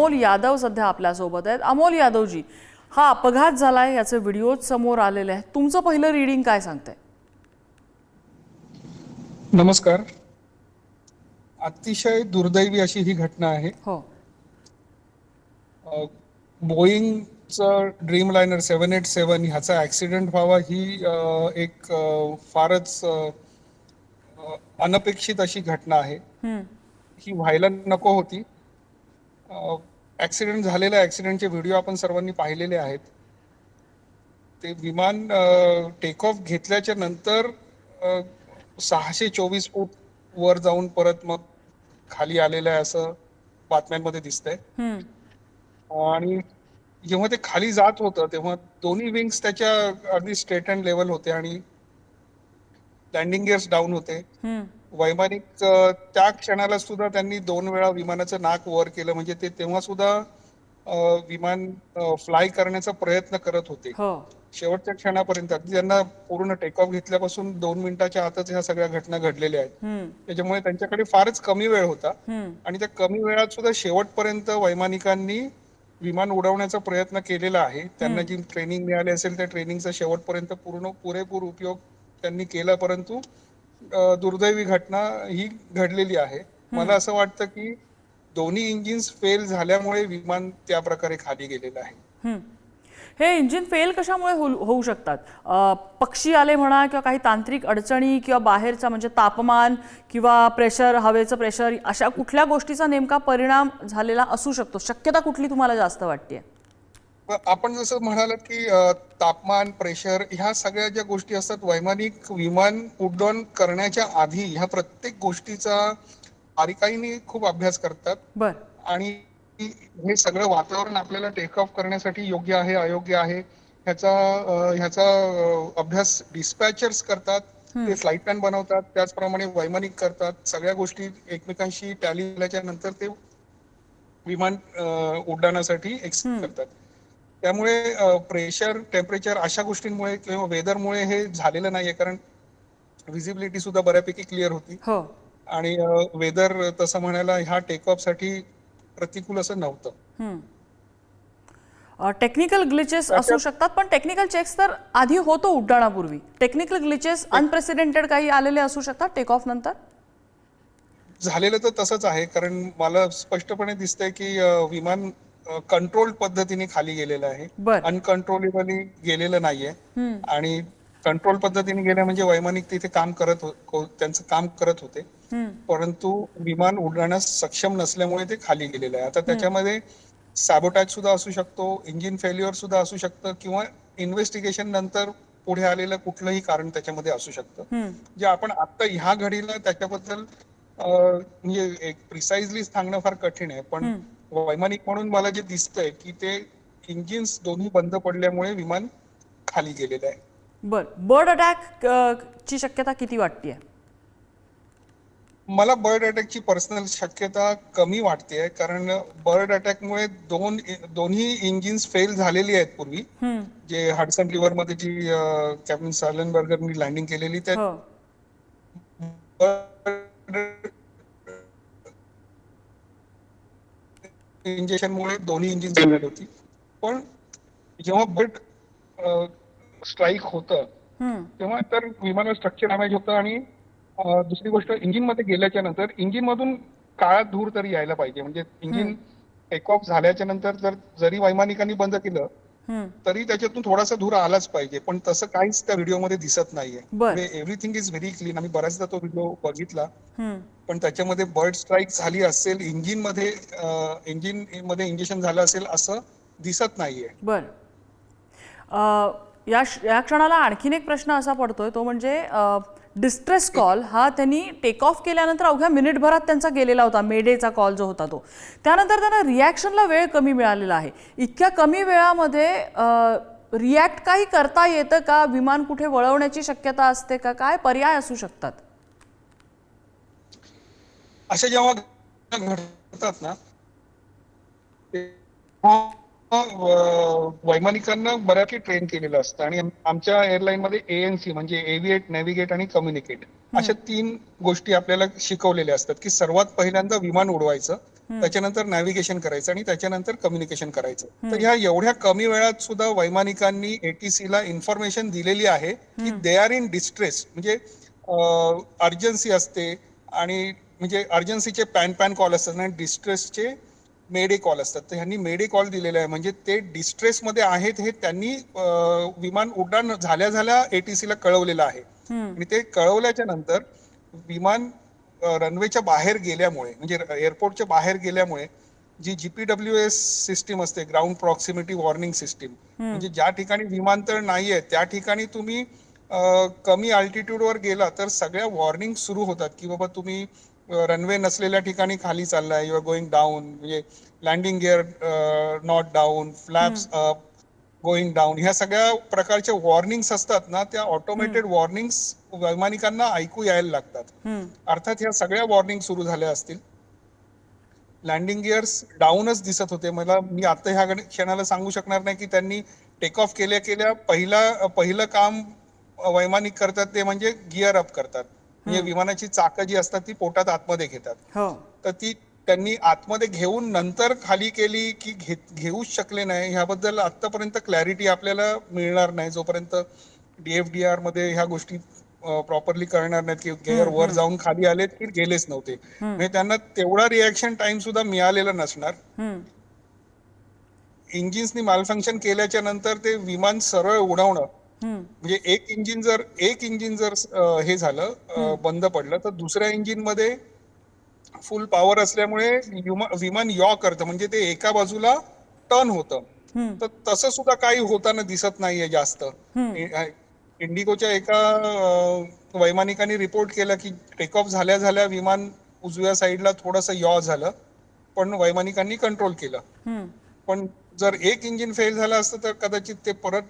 अमोल यादव सध्या आपल्यासोबत आहेत. अमोल यादवजी हा अपघात झालाय याचे व्हिडिओ समोर आलेले आहेत. तुमचं पहिलं रीडिंग काय सांगतंय? नमस्कार. अतिशय दुर्दैवी अशी ही घटना आहे. हो. बोईंगचं dream liner seven eight seven ह्याचा ऍक्सिडेंट व्हावा ही एक फारच अनपेक्षित अशी घटना आहे. ही व्हायला नको होती. ऍक्सिडेंट झालेल्या ऍक्सिडेंटचे व्हिडिओ आपण सर्वांनी पाहिलेले आहेत ते विमान टेक ऑफ घेतल्याच्या नंतर सहाशे चोवीस फूट वर जाऊन परत मग खाली आलेलं आहे असं बातम्यांमध्ये दिसतंय. आणि जेव्हा ते खाली जात होतं तेव्हा दोन्ही विंग्स त्याच्या अगदी स्ट्रेट अँड लेवल होते आणि लँडिंग गिअर्स डाऊन होते. वैमानिक त्या क्षणाला सुद्धा त्यांनी दोन वेळा विमानाचं नाक वर केलं. म्हणजे ते तेव्हा सुद्धा विमान फ्लाय करण्याचा प्रयत्न करत होते. हो. शेवटच्या क्षणापर्यंत. त्यांना पूर्ण टेक ऑफ घेतल्यापासून दोन मिनिटाच्या आतच ह्या सगळ्या घटना घडलेल्या आहेत. त्याच्यामुळे त्यांच्याकडे फारच कमी वेळ होता. आणि त्या कमी वेळात सुद्धा शेवटपर्यंत वैमानिकांनी विमान उडवण्याचा प्रयत्न केलेला आहे. त्यांना जी ट्रेनिंग मिळाली असेल त्या ट्रेनिंगचा शेवटपर्यंत पूर्ण पुरेपूर उपयोग त्यांनी केला. परंतु दुर्दैवी घटना ही घडलेली आहे. मला असं वाटतं की दोन्ही इंजिन्स फेल झाल्यामुळे विमान त्या प्रकारे खाली गेलेलं आहे. हे इंजिन फेल कशामुळे होऊ शकतात? पक्षी आले म्हणा किंवा काही तांत्रिक अडचणी किंवा बाहेरचा म्हणजे तापमान किंवा प्रेशर हवेचं प्रेशर अशा कुठल्या गोष्टीचा नेमका परिणाम झालेला असू शकतो? शक्यता कुठली तुम्हाला जास्त वाटते आपण जसं म्हणालात की तापमान प्रेशर ह्या सगळ्या ज्या गोष्टी असतात वैमानिक विमान उड्डाण करण्याच्या आधी ह्या प्रत्येक गोष्टीचा बारीकाईने खूप अभ्यास करतात. आणि हे सगळं वातावरण आपल्याला टेक ऑफ करण्यासाठी योग्य आहे अयोग्य आहे ह्याचा ह्याचा अभ्यास डिस्पॅचर्स करतात ते फ्लाईट प्लॅन बनवतात त्याचप्रमाणे वैमानिक करतात सगळ्या गोष्टी एकमेकांशी टॅली झाल्याच्यानंतर ते विमान उड्डाणासाठी एक्सेप्ट करतात. त्यामुळे प्रेशर टेम्परेचर अशा गोष्टींमुळे किंवा वेदरमुळे हे झालेलं नाहीये. कारण विजिबिलिटी सुद्धा बऱ्यापैकी क्लिअर होती. हो. आणि वेदर तसं म्हणायला ह्या टेक ऑफसाठी प्रतिकूल असं नव्हतं. टेक्निकल ग्लिचेस असू शकतात पण टेक्निकल चेक्स तर आधी होतो उड्डाणापूर्वी. टेक्निकल ग्लिचेस अनप्रेसिडेंटेड काही आलेले असू शकतात टेक ऑफ नंतर? झालेलं तर तसंच आहे. कारण मला स्पष्टपणे दिसतंय की विमान कंट्रोल पद्धतीने खाली गेलेलं आहे. अनकंट्रोलेबली गेलेलं नाहीये. आणि कंट्रोल पद्धतीने गेलं म्हणजे वैमानिक तिथे काम करत हो- त्यांचं काम करत होते. परंतु विमान उडण्यास सक्षम नसल्यामुळे ते खाली गेलेलं आहे. आता त्याच्यामध्ये सॅबोटॅज सुद्धा असू शकतो इंजिन फेल्युअर सुद्धा असू शकतं किंवा इन्व्हेस्टिगेशन नंतर पुढे आलेलं कुठलंही कारण त्याच्यामध्ये असू शकतं. जे आपण आता ह्या घडीला त्याच्याबद्दल म्हणजे एक प्रिसाइजली सांगणं फार कठीण आहे. पण वैमानिक म्हणून मला जे दिसतंय की ते इंजिन्स दोन्ही बंद पडल्यामुळे विमान खाली गेलेलं आहे. बर बर्ड अटॅक ची शक्यता किती वाटते मला बर्ड अटॅकची पर्सनल शक्यता कमी वाटते कारण बर्ड अटॅकमुळे दोन दोन्ही इंजिन्स फेल झालेली आहेत पूर्वी. जे हडसन रिव्हरमध्ये जी कॅप्टन सायलनबर्गरनी लँडिंग केलेली त्या इंजेक्शनमुळे दोन्ही इंजिन झालेली होती पण जेव्हा बर्ड स्ट्राईक होतं. तेव्हा तर विमानाचं स्ट्रक्चर डॅमेज होतं आणि दुसरी गोष्ट इंजिनमध्ये गेल्याच्यानंतर इंजिन मधून काळा धूर तरी यायला पाहिजे म्हणजे इंजिन टेक ऑफ झाल्याच्यानंतर जर जरी वैमानिकांनी बंद केलं. तरी त्याच्यातून थोडासा धूर आलाच पाहिजे पण तसं काहीच त्या व्हिडिओमध्ये दिसत नाहीये. एव्हरीथिंग इज व्हेरी क्लीन आम्ही बऱ्याचदा तो व्हिडिओ बघितला. पण त्याच्यामध्ये बर्ड स्ट्राईक झाली असेल इंजिनमध्ये इंजिनमध्ये इंजेक्शन झालं असेल असं दिसत नाहीये. बर. या या क्षणाला आणखीन एक प्रश्न असा पडतोय तो म्हणजे डिस्ट्रेस कॉल हा त्यांनी टेक ऑफ केल्यानंतर अवघ्या मिनिटभरात त्यांचा गेलेला होता मेडेचा कॉल जो होता तो. त्यानंतर त्यांना रिॲक्शनला वेळ कमी मिळालेला आहे. इतक्या कमी वेळामध्ये रिॲक्ट काही करता येतं का? विमान कुठे वळवण्याची शक्यता असते का? काय पर्याय असू शकतात? अशा जेव्हा घडतात ना वैमानिकांना बऱ्यापैकी ट्रेन केलेलं असतं. आणि आम- आमच्या एअरलाईन मध्ये एएनसी म्हणजे एव्हिएट नॅव्हिगेट आणि कम्युनिकेट अशा तीन गोष्टी आपल्याला शिकवलेल्या असतात की सर्वात पहिल्यांदा विमान उडवायचं त्याच्यानंतर नॅव्हिगेशन करायचं आणि त्याच्यानंतर कम्युनिकेशन करायचं. तर ह्या एवढ्या कमी वेळात सुद्धा वैमानिकांनी एटीसी ला इन्फॉर्मेशन दिलेली आहे की दे आर इन डिस्ट्रेस म्हणजे अर्जन्सी असते आणि म्हणजे अर्जन्सीचे पॅन पॅन कॉल असतात आणि डिस्ट्रेसचे मेडे कॉल असतात. तर ह्यांनी मेडे कॉल दिलेले आहे. म्हणजे ते डिस्ट्रेस मध्ये आहेत हे त्यांनी विमान उड्डाण झाल्या झाल्या एटीसी ला कळवलेलं आहे. आणि ते कळवल्याच्या नंतर विमान रनवेच्या बाहेर गेल्यामुळे म्हणजे एअरपोर्टच्या बाहेर गेल्यामुळे जी जीपीडब्ल्यू एस सिस्टीम असते ग्राउंड प्रॉक्सिमिटी वॉर्निंग सिस्टीम म्हणजे ज्या ठिकाणी विमानतळ नाहीये त्या ठिकाणी तुम्ही कमी अल्टिट्यूड वर गेला तर सगळ्या वॉर्निंग सुरू होतात की बाबा तुम्ही रनवे नसलेल्या ठिकाणी खाली चाललाय. युआर गोइंग डाऊन म्हणजे landing gear not down flaps up going down ह्या सगळ्या प्रकारच्या वॉर्निंग्स असतात ना त्या ऑटोमेटेड वॉर्निंग्स वैमानिकांना ऐकू यायला लागतात. अर्थात ह्या सगळ्या वॉर्निंग सुरू झाल्या असतील. लँडिंग गिअर्स डाऊनच दिसत होते. मला मी आता ह्या क्षणाला सांगू शकणार नाही की त्यांनी टेक ऑफ केल्या केल्या पहिला पहिलं काम वैमानिक करतात ते म्हणजे गिअर अप करतात. म्हणजे विमानाची चाकं जी असतात ती पोटात आतमध्ये घेतात. हो. तर ती त्यांनी आतमध्ये घेऊन नंतर खाली केली की घेऊच शकले नाही. ह्याबद्दल आतापर्यंत क्लॅरिटी आपल्याला मिळणार नाही. जोपर्यंत डीएफडीआरमध्ये ह्या गोष्टी प्रॉपरली करणार नाहीत की गेअर वर जाऊन खाली आलेत की गेलेच नव्हते. म्हणजे त्यांना तेवढा रिॲक्शन टाइम सुद्धा मिळालेला नसणार. इंजिन्सनी मालफंक्शन केल्याच्यानंतर ते विमान सरळ उडवणं. म्हणजे एक इंजिन जर एक इंजिन जर हे झालं बंद पडलं तर दुसऱ्या इंजिनमध्ये फुल पॉवर असल्यामुळे विमा- विमान यॉ करतं. म्हणजे ते एका बाजूला टर्न होतं. तर तसं सुद्धा काही होताना दिसत नाहीये जास्त. इंडिगोच्या एका वैमानिकांनी रिपोर्ट केलं की टेक ऑफ झाल्या झाल्या विमान उजव्या साईडला थोडंसं यॉ झालं पण वैमानिकांनी कंट्रोल केलं. पण जर एक इंजिन फेल झालं असतं तर कदाचित ते परत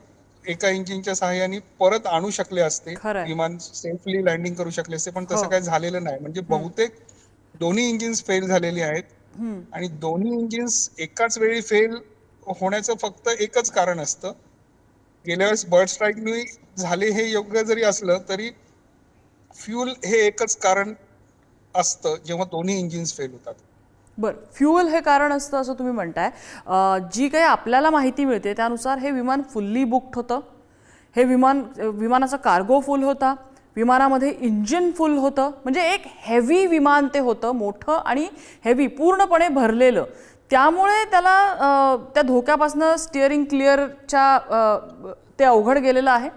एका इंजिनच्या सहाय्याने परत आणू शकले असते. विमान सेफली लँडिंग करू शकले असते पण तसं हो. काही झालेलं नाही म्हणजे बहुतेक दोन्ही इंजिन्स फेल झालेली आहेत. आणि दोन्ही इंजिन्स एकाच वेळी फेल होण्याचं फक्त एकच कारण असतं गेल्या वेळेस बर्ड स्ट्राईकनी झाले हे योग्य जरी असलं तरी फ्यूल हे एकच कारण असतं जेव्हा दोन्ही इंजिन्स फेल होतात बरं फ्युअल हे कारण असतं असं तुम्ही म्हणताय. जी काही आपल्याला माहिती मिळते त्यानुसार हे विमान फुल्ली बुक्ड होतं. हे विमान विमानाचा कार्गो फुल होता. विमानामध्ये इंजिन फुल होतं. म्हणजे एक हेवी विमान ते होतं मोठं आणि हेवी पूर्णपणे भरलेलं. त्यामुळे त्याला त्या धोक्यापासनं स्टिअरिंग क्लिअरच्या ते अवघड गेलेलं आहे.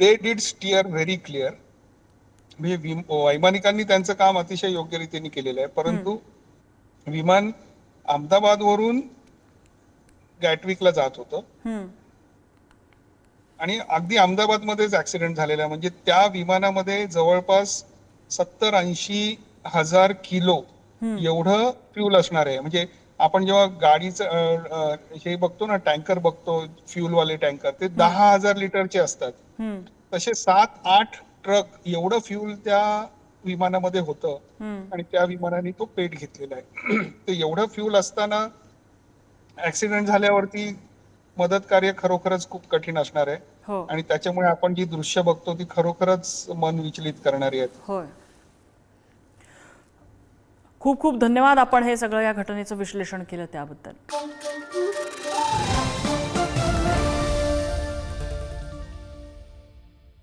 They did steer very clear वैमानिकांनी त्यांचं काम अतिशय योग्य रीतीने केलेलं आहे. परंतु विमान अहमदाबाद वरून गॅटविकला जात होतं. आणि अगदी अहमदाबाद मध्येच ऍक्सिडेंट झालेला आहे. म्हणजे त्या विमानामध्ये जवळपास सत्तर ऐंशी हजार किलो एवढं फ्यूल असणार आहे. म्हणजे आपण जेव्हा गाडीचं हे बघतो ना टँकर बघतो fuel वाले टँकर ते दहा हजार लिटरचे असतात. तसे सात आठ ट्रक एवढं फ्यूल त्या विमानामध्ये होतं. आणि त्या विमानाने तो पेट घेतलेला आहे. तर एवढं फ्यूल असताना ऍक्सिडेंट झाल्यावरती मदत कार्य खरोखरच खूप कठीण असणार आहे. हो. आणि त्याच्यामुळे आपण जी दृश्य बघतो ती खरोखरच मन विचलित करणारी आहेत. खूप खूप धन्यवाद आपण हे सगळं या घटनेचं विश्लेषण केलं त्याबद्दल.